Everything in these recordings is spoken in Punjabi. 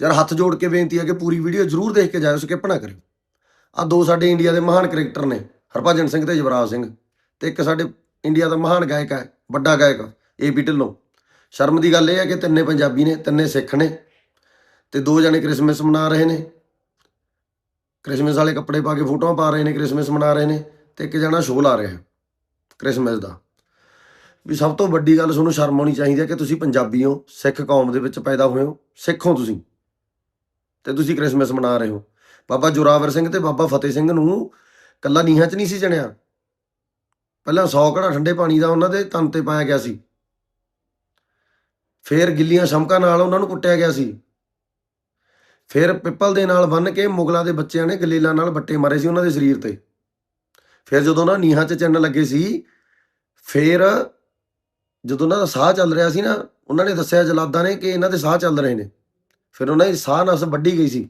ਯਾਰ ਹੱਥ ਜੋੜ ਕੇ ਬੇਨਤੀ ਹੈ ਕਿ ਪੂਰੀ ਵੀਡੀਓ ਜਰੂਰ ਦੇਖ ਕੇ ਜਾਇਓ, ਸਕਿਪ ਨਾ ਕਰਿਓ। ਆ ਦੋ ਸਾਡੇ ਇੰਡੀਆ ਦੇ ਮਹਾਨ ਕ੍ਰਿਕਟਰ ਨੇ, ਹਰਭਜਨ ਸਿੰਘ ਤੇ ਯੁਵਰਾਜ ਸਿੰਘ ਤੇ ਇੱਕ ਸਾਡੇ ਇੰਡੀਆ ਦਾ ਮਹਾਨ ਗਾਇਕ ਹੈ, ਵੱਡਾ ਗਾਇਕ ਏ ਏਪੀ ਢਿੱਲੋਂ। ਸ਼ਰਮ ਦੀ ਗੱਲ ਇਹ ਹੈ ਕਿ ਤਿੰਨੇ ਪੰਜਾਬੀ ਨੇ, ਤਿੰਨੇ ਸਿੱਖ ਨੇ ਤੇ ਦੋ ਜਣੇ ਕ੍ਰਿਸਮਸ ਮਨਾ ਰਹੇ ਨੇ। ਕ੍ਰਿਸਮਸ ਵਾਲੇ ਕੱਪੜੇ ਪਾ ਕੇ ਫੋਟੋਆਂ ਪਾ ਰਹੇ ਨੇ, ਕ੍ਰਿਸਮਸ ਮਨਾ ਰਹੇ ਨੇ ਤੇ ਇੱਕ ਜਣਾ ਸ਼ੋਅ ਲਾ ਰਿਹਾ ਹੈ, ਕ੍ਰਿਸਮਸ ਦਾ। ਵੀ ਸਭ ਤੋਂ ਵੱਡੀ ਗੱਲ, ਤੁਹਾਨੂੰ ਸ਼ਰਮ ਆਉਣੀ ਚਾਹੀਦੀ ਹੈ ਕਿ ਤੁਸੀਂ ਪੰਜਾਬੀ ਹੋ, ਸਿੱਖ ਕੌਮ ਦੇ ਵਿੱਚ ਪੈਦਾ ਹੋਏ ਹੋ, ਸਿੱਖ ਹੋ ਤੁਸੀਂ। ਤੇ ਤੁਸੀਂ ਕ੍ਰਿਸਮਸ ਮਨਾ ਰਹੇ ਹੋ। ਬਾਬਾ ਜੋਰਾਵਰ ਸਿੰਘ ਤੇ ਬਾਬਾ ਫਤਿਹ ਸਿੰਘ ਨੂੰ ਕੱਲਾ ਨੀਹਾਂ 'ਚ ਨਹੀਂ ਸੀ ਜਣਿਆ ਪਹਿਲਾਂ 100 ਘੜਾ ਠੰਡੇ ਪਾਣੀ ਦਾ ਉਹਨਾਂ ਦੇ ਤਨ ਤੇ ਪਾਇਆ ਗਿਆ ਸੀ। ਫਿਰ ਗਿੱਲੀਆਂ ਸ਼ਮਕਾਂ ਨਾਲ ਉਹਨਾਂ ਨੂੰ ਕੁੱਟਿਆ ਗਿਆ ਸੀ। ਫਿਰ ਪਿੱਪਲ ਦੇ ਨਾਲ ਬੰਨ ਕੇ ਮੁਗਲਾਂ ਦੇ ਬੱਚਿਆਂ ਨੇ ਗਲੀਲਾਂ ਨਾਲ ਬੱਟੇ ਮਾਰੇ ਸੀ ਉਹਨਾਂ ਦੇ ਸਰੀਰ ਤੇ। ਫਿਰ ਜਦੋਂ ਨਾ ਨੀਹਾਂ 'ਚ ਚੰਨ ਲੱਗੇ ਸੀ, ਫਿਰ ਜਦੋਂ ਉਹਨਾਂ ਦਾ ਸਾਹ ਚੱਲ ਰਿਹਾ ਸੀ ਨਾ, ਉਹਨਾਂ ਨੇ ਦੱਸਿਆ ਜਲਾਦਾਂ ਨੇ ਕਿ ਇਹਨਾਂ ਦੇ ਸਾਹ ਚੱਲ ਰਹੇ ਨੇ। ਫਿਰ ਉਹਨਾਂ ਦੀ ਸਾਹ ਨਸ ਵੱਢੀ ਗਈ ਸੀ।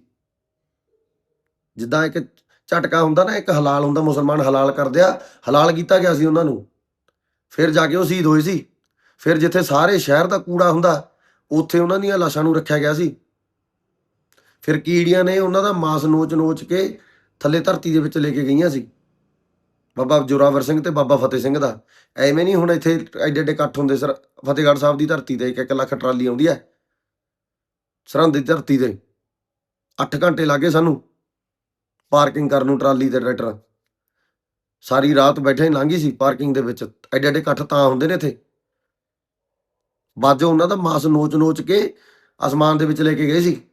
ਜਿੱਦਾਂ ਇੱਕ ਝਟਕਾ ਹੁੰਦਾ ਨਾ, ਇੱਕ ਹਲਾਲ ਹੁੰਦਾ, ਮੁਸਲਮਾਨ ਹਲਾਲ ਕਰਦੇ ਆ, ਹਲਾਲ ਕੀਤਾ ਗਿਆ ਸੀ ਉਹਨਾਂ ਨੂੰ। ਫਿਰ ਜਾ ਕੇ ਉਹ ਸ਼ਹੀਦ ਹੋਏ ਸੀ। ਫਿਰ ਜਿੱਥੇ ਸਾਰੇ ਸ਼ਹਿਰ ਦਾ ਕੂੜਾ ਹੁੰਦਾ, ਉੱਥੇ ਉਹਨਾਂ ਦੀਆਂ ਲਾਸ਼ਾਂ ਨੂੰ ਰੱਖਿਆ ਗਿਆ ਸੀ। ਫਿਰ ਕੀੜੀਆਂ ਨੇ ਉਹਨਾਂ ਦਾ ਮਾਸ ਨੋਚ-ਨੋਚ ਕੇ ਥੱਲੇ ਧਰਤੀ ਦੇ ਵਿੱਚ ਲੈ ਕੇ ਗਈਆਂ ਸੀ। ਬਾਬਾ ਜੋਰਾਵਰ ਸਿੰਘ ਤੇ ਬਾਬਾ ਫਤਿਹ ਸਿੰਘ ਦਾ। ਐਵੇਂ ਨਹੀਂ ਹੁਣ ਇੱਥੇ ਐਡੇ ਐਡੇ ਇਕੱਠ ਹੁੰਦੇ ਸਰ, ਫਤਿਹਗੜ੍ਹ ਸਾਹਿਬ ਦੀ ਧਰਤੀ ਤੇ ਇੱਕ ਇੱਕ ਲੱਖ ਟਰਾਲੀ ਆਉਂਦੀ ਹੈ। ਸਰਹੰਦ ਦੀ ਧਰਤੀ ਤੇ। 8 ਘੰਟੇ ਲੱਗੇ ਸਾਨੂੰ ਪਾਰਕਿੰਗ ਕਰਨ ਨੂੰ ਟਰਾਲੀ ਤੇ ਟਰੈਕਟਰ। ਸਾਰੀ ਰਾਤ ਬੈਠੇ ਲੰਘੀ ਸੀ ਪਾਰਕਿੰਗ ਦੇ ਵਿੱਚ। ਐਡੇ ਐਡੇ ਇਕੱਠ ਤਾਂ ਹੁੰਦੇ ਨੇ ਇੱਥੇ। ਬਾਜੋ ਉਹਨਾਂ ਦਾ ਮਾਸ ਨੋਚ ਨੋਚ ਕੇ ਅਸਮਾਨ ਦੇ ਵਿੱਚ ਲੈ ਕੇ ਗਏ ਸੀ।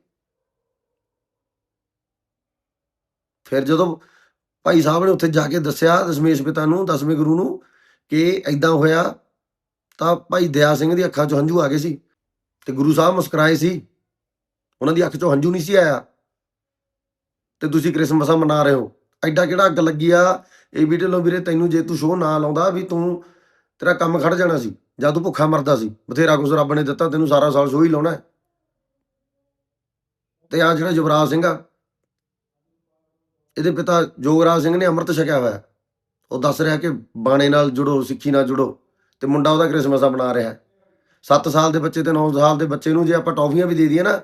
ਫਿਰ ਜਦੋਂ ਭਾਈ ਸਾਹਿਬ ਨੇ ਉੱਥੇ ਜਾ ਕੇ ਦੱਸਿਆ, ਦਸ਼ਮੇਸ਼ ਪਿਤਾ ਨੂੰ, ਦਸਵੇਂ ਗੁਰੂ ਨੂੰ ਕਿ ਐਦਾਂ ਹੋਇਆ ਤਾਂ ਭਾਈ ਦਇਆ ਸਿੰਘ ਦੀ ਅੱਖਾਂ ਚ ਹੰਝੂ ਆ ਗਏ ਸੀ। ਤੇ ਗੁਰੂ ਸਾਹਿਬ ਮੁਸਕਰਾਏ ਸੀ। ਉਹਨਾਂ ਦੀ ਅੱਖ 'ਚੋਂ ਹੰਝੂ ਨਹੀਂ ਸੀ ਆਇਆ। ਤੇ ਤੁਸੀਂ ਕ੍ਰਿਸਮਸਾਂ ਮਨਾ ਰਹੇ ਹੋ। ਐਡਾ ਕਿਹੜਾ ਅੱਗ ਲੱਗੀ ਆ? ਇਹ ਵੀ ਢਿੱਲੋਂ ਵੀਰੇ, ਤੈਨੂੰ ਜੇ ਤੂੰ ਸ਼ੋਅ ਨਾ ਲਾਉਂਦਾ ਵੀ ਤੂੰ ਤੇਰਾ ਕੰਮ ਖੜ ਜਾਣਾ ਸੀ, ਜਾਂ ਤੂੰ ਭੁੱਖਾ ਮਰਦਾ ਸੀ, ਬਥੇਰਾ ਕੁਝ ਰੱਬ ਨੇ ਦਿੱਤਾ, ਤੈਨੂੰ ਸਾਰਾ ਸਾਲ ਸ਼ੋਅ ਹੀ ਲਾਉਣਾ ਹੈ। ਤੇ ਆ ਜਿਹੜਾ ਯੁਵਰਾਜ ਸਿੰਘ ਆ, ਇਹਦੇ ਪਿਤਾ ਜੋਗਰਾਜ ਸਿੰਘ ਨੇ ਅੰਮ੍ਰਿਤ ਛਕਿਆ ਹੋਇਆ ਉਹ ਦੱਸ ਰਿਹਾ ਕਿ ਬਾਣੇ ਨਾਲ ਜੁੜੋ, ਸਿੱਖੀ ਨਾਲ ਜੁੜੋ, ਤੇ ਮੁੰਡਾ ਉਹਦਾ ਕ੍ਰਿਸਮਸ ਆ ਬਣਾ ਰਿਹਾ 7 ਸਾਲ ਦੇ ਬੱਚੇ ਤੇ 9 ਸਾਲ ਦੇ ਬੱਚੇ ਨੂੰ ਜੇ ਆਪਾਂ ਟੌਫੀਆਂ ਵੀ ਦੇ ਦਈਏ ਨਾ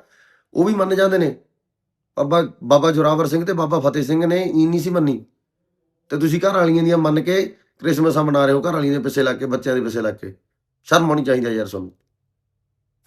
ਉਹ ਵੀ ਮੰਨ ਜਾਂਦੇ ਨੇ। ਬਾਬਾ ਬਾਬਾ ਜੋਰਾਵਰ ਸਿੰਘ ਤੇ ਬਾਬਾ ਫਤਿਹ ਸਿੰਘ ਨੇ ਇਹ ਨਹੀਂ ਸੀ ਮੰਨੀ। ਤੇ ਤੁਸੀਂ ਘਰ ਵਾਲੀਆਂ ਦੀਆਂ ਮੰਨ ਕੇ ਕ੍ਰਿਸਮਸਾਂ ਮਨਾ ਰਹੇ ਹੋ, ਘਰ ਵਾਲੀਆਂ ਦੇ ਪਿੱਛੇ ਲੱਗ ਕੇ, ਬੱਚਿਆਂ ਦੇ ਪਿੱਛੇ ਲੱਗ ਕੇ। ਸ਼ਰਮ ਆਉਣੀ ਚਾਹੀਦੀ ਹੈ ਯਾਰ ਤੁਹਾਨੂੰ